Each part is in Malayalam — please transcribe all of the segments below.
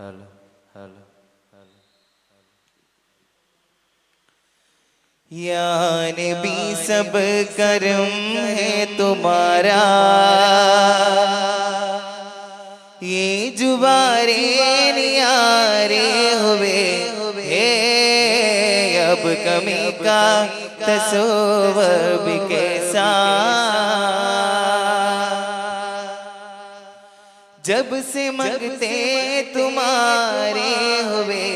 हेलो हेलो या नबी सब करम है तुम्हारा ये जुबारे नियारे हुए हे अब कमी का तसोवर भी कैसा जब से मंगते तुम्हारे हुए।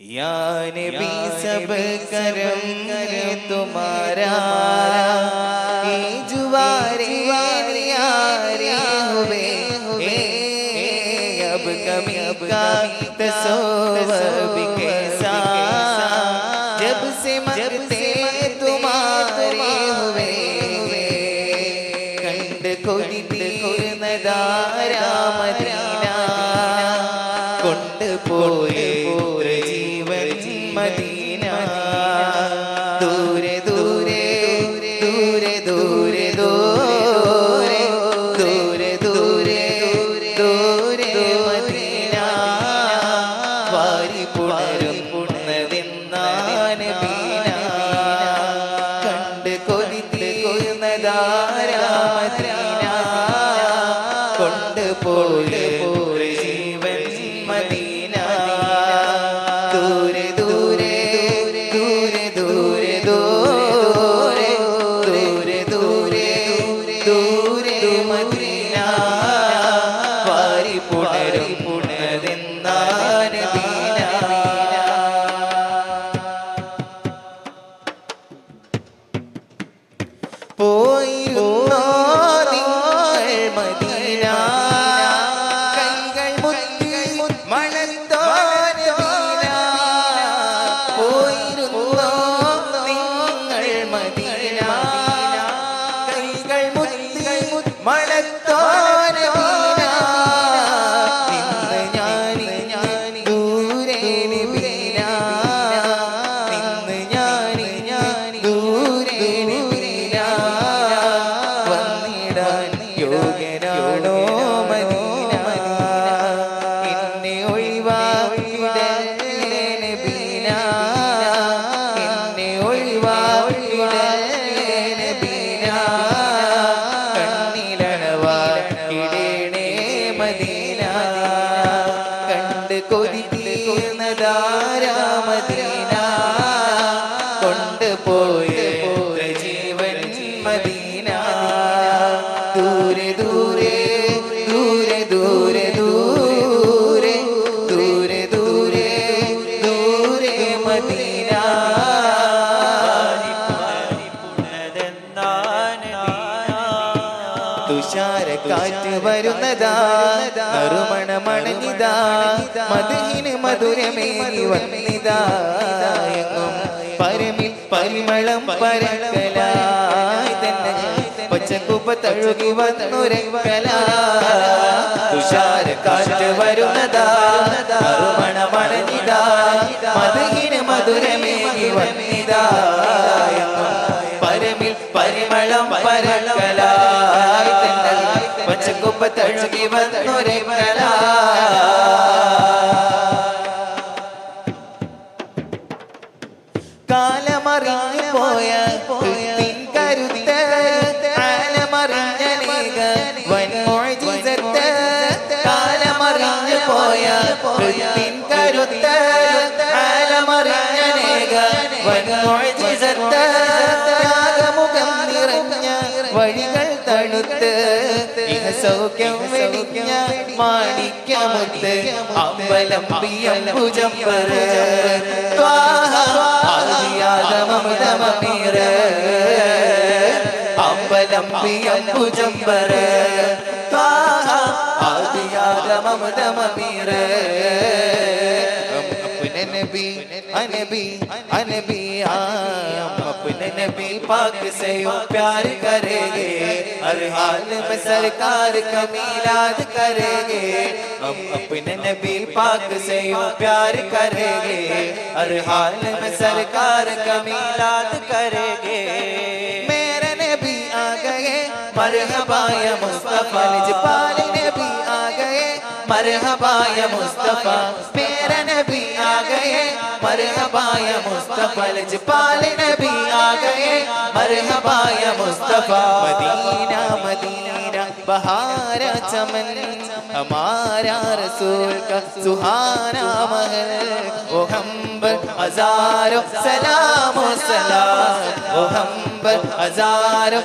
या भी सब करम करे तुम्हारा। ये जुवारे यारे हुए। अब कमी का तसोवर। ധാരാമദീന കൊണ്ടുപോലും তো തുഷാരക്കാറ്റ് വരുന്നതാ നറുമണ മണഞ്ഞിതാ മധുഹിന് മധുരമേറി വന്നിതാ. എങ്ങും പരമിൽ പരിമളം തന്നെ ചെങ്കുപ്പ് തഴുകി വന്നുരങ്കല തുഷാര കാറ്റ് മധുഹിന് പരമിൽ പരിമളം പരകലായി പച്ചക്കുപ്പ് തഴുകി വനോജിസത്താകമുഖം നിറഞ്ഞ വഴികൾ തണുത്ത് സൗഖ്യം വെടിഞ്ഞ അമ്പലം പിയം ഭുജമ്പർ യാതമൃതമീര അമ്പലം പിയം ഭുജമ്പർ ആദിയാതമൃതമീരേ अनबी अनबी हम अपने नबी पाक से यूँ प्यार करेंगे, हर हाल में सरकार का मिलाद करेंगे। हम अपने नबी पाक से यूँ प्यार करेंगे, हर हाल में सरकार का मिलाद करेंगे। मेरे नबी आ गए, मरहबा या मुस्तफ़ा। आ गए മർഹബായ മുസ്തഫ. പേരനബി ആഗയെ മർഹബായ മുസ്തഫ. ലജ്പാല നബി ആഗയെ മർഹബായ മുസ്തഫ. മദീന മദീന ബഹാര ചമൻ. हमारा റസൂൽ का സുഹാന മഹൽ. ओ हम पर हजारों सलाम सलाम ओ हम पर हजारों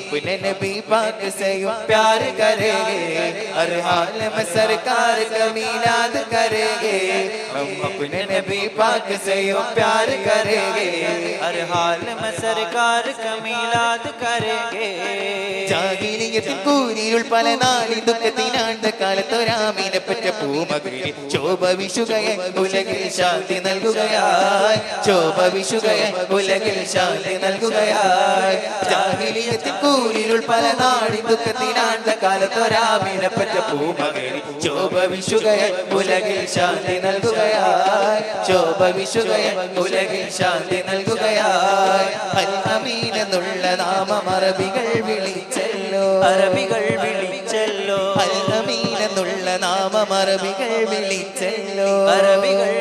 अपने नबी पाक से यूं प्यार करेंगे हर हाल में सरकार का मीलाद करेंगे हम अपने नबी पाक से यूं प्यार करेंगे हर हाल में सरकार का मिलाद करेंगे ജാഹിലിയത്തിൽ കൂരിരുൾ പല നാളി ദുഃഖത്തിനാണ്ട കാലത്തൊരാമീനെ പറ്റ പൂമകിരി ശോഭ വിശുകയെ ഉലകിൽ ശാന്തി നൽകുകയായി ശോഭ വിശുകയെ ഉലകിൽ ശാന്തി നൽകുകയായി ജാഹിലിയത്തിൽ കൂരിരുൾ പല നാടി ദുഃഖത്തിനാണ്ട കാലത്തൊരാമീനെ പറ്റ പൂമകിരി. ശോഭ വിശുകയെ ഉലകിൽ ശാന്തി നൽകുകയായി. ശോഭ വിശുകയെ ഉലകിൽ ശാന്തി നൽകുകയായി. അൽ അമീൻ നാമം അറബികൾ വിളിച്ചല്ലോ. അറബികൾ വിളിച്ചല്ലോ. അൽ അമീൻ നാമം അറബികൾ വിളിച്ചല്ലോ അറബികൾ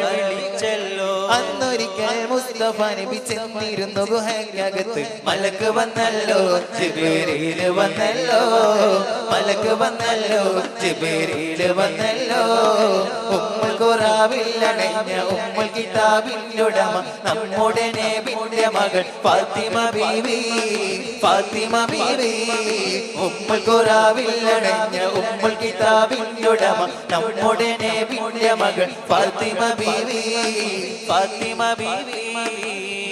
മുസ്തഫ നബി ചെന്നിരുന്നു ഗുഹയ്ക്കകത്ത് മലക്ക് വന്നല്ലോ ജിബിരിയിൽ വന്നല്ലോ. മലക്ക് വന്നല്ലോ ജിബിരിയിൽ വന്നല്ലോ. ഉമ്മൽ ഖുറാവില്ലടഞ്ഞ ഉമ്മൽ കിതാബിന്നുടമ നമ്മുടെ നേബിന്റെ മകൾ ഫാത്തിമ ബീവി. ഫാത്തിമ ബീവി. ഉമ്മൽ ഖുറാവില്ലടഞ്ഞ ഉമ്മൽ കിതാബിന്നുടമ നമ്മുടെ നേബിന്റെ മകൾ ഫാത്തിമ ബീവി. ഫാത്തിമ ബീവി.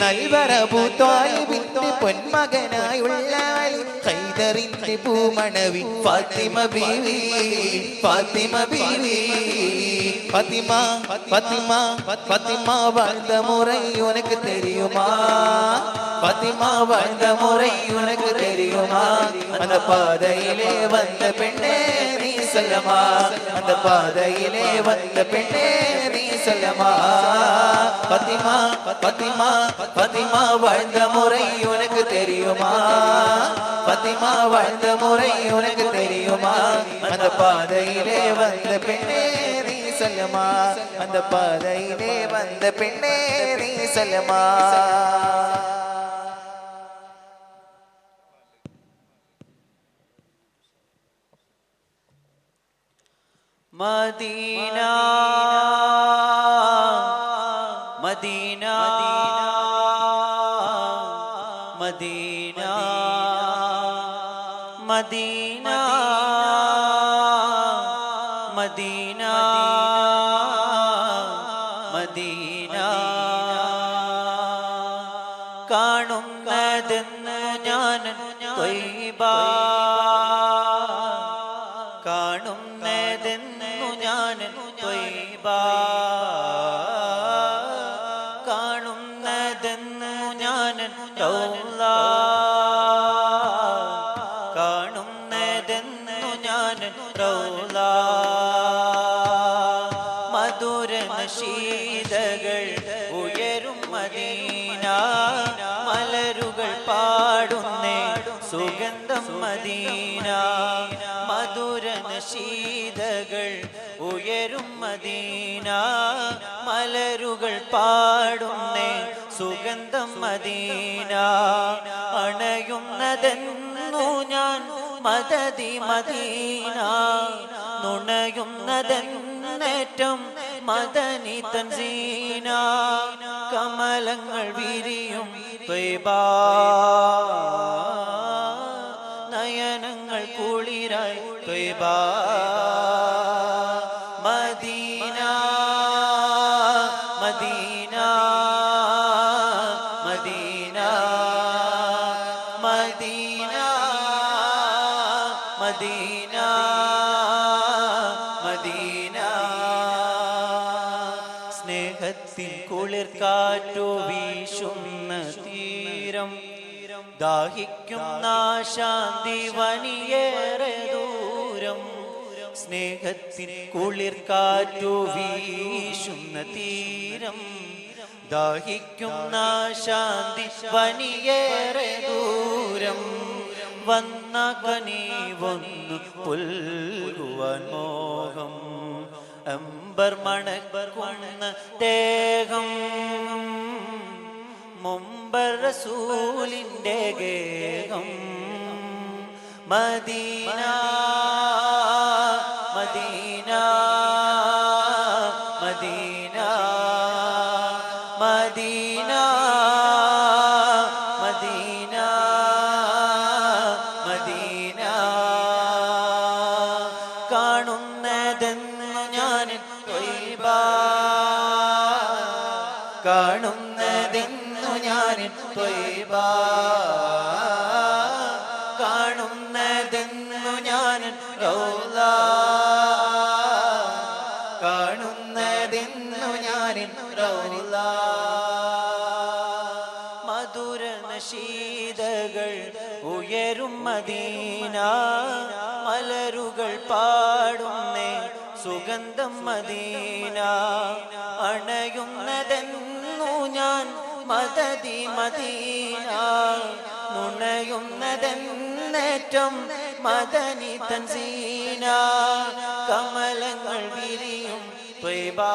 നൽവറബുത്താലിബിന്റെ പൊന്മകനായുള്ള അലി ഹൈദറിന്റെ പൂമണവി ഫാത്തിമ ബീവി ഫാത്തിമ ബീവി ഫാത്തിമ ഫാത്തിമ ഫാത്തിമ வாழ்ந்த முறை உனக்கு தெரியுமா ഫാത്തിമ வாழ்ந்த முறை உனக்கு தெரியுமா அந்த பாதையிலே வந்த பெண்ணே நீ சொல்லமா அந்த பாதையிலே வந்த பெண்ணே நீ செல்லமா? பத்திமா பத்திமா பத்திமா வாழ்ந்த முறை உனக்கு தெரியுமா? பத்திமா வாழ்ந்த முறை உனக்கு தெரியுமா? அந்த பாதையிலே வந்த பெண்ணே நீ செல்லமா? அந்த பாதையிலே வந்த பெண்ணே நீ செல்லமா? Medina Medina Medina Medina. കാണുന്നതെന്ന് ഞാൻ ത്വയ്ബ കാണുന്നതെന്നു ഞാൻ ത്വയ്ബ കാണുന്നതെന്നു ഞാൻ റൗള മധുര നശീതകൾ ഉയരും മദീന മലരുകൾ പാടുന്നേ സുഗന്ധം മദീന. അണയുന്നതെന്നു ഞാൻ മദതി മദീന. നുണയുന്നതെന്നേറ്റം മദനി തൻസീന കമലങ്ങൾ വിരിയും ത്വയ്ബാ. طيب مدينة مدينة مدينة مدينة مدينة مدينة സ്നേഹത്തിൻ കുളിർ കാറ്റു വീശുന്ന തീരം ദാഹിക്കും നാശാന്തി വനിയേറെ സ്നേഹത്തിൻ കുളിർക്കാറ്റു വീശുന്ന തീരം ദാഹിക്കുന്ന ശാന്തി വനിയേറെ ദൂരം. വന്ന കനീവൊന്നു പുൽകുവാൻ മോഹം അമ്പർ മണക്കുന്ന ദേഹം. മുമ്പർ റസൂലിന്റെ ഗേഹം Medina Medina Medina Medina Medina Medina. കാണുന്നതെന്ന് ഞാൻ തൊയ്ബ കാണുന്നതെന്നു ഞാൻ ത്വയ്ബ സുഗന്ധം മദീന അണയുന്നതെന്നു ഞാൻ മദതി മദീന. നുണയുന്നതെന്നേറ്റം മദനി തൻസീന കമലങ്ങൾ വിരിയും ത്വയ്ബാ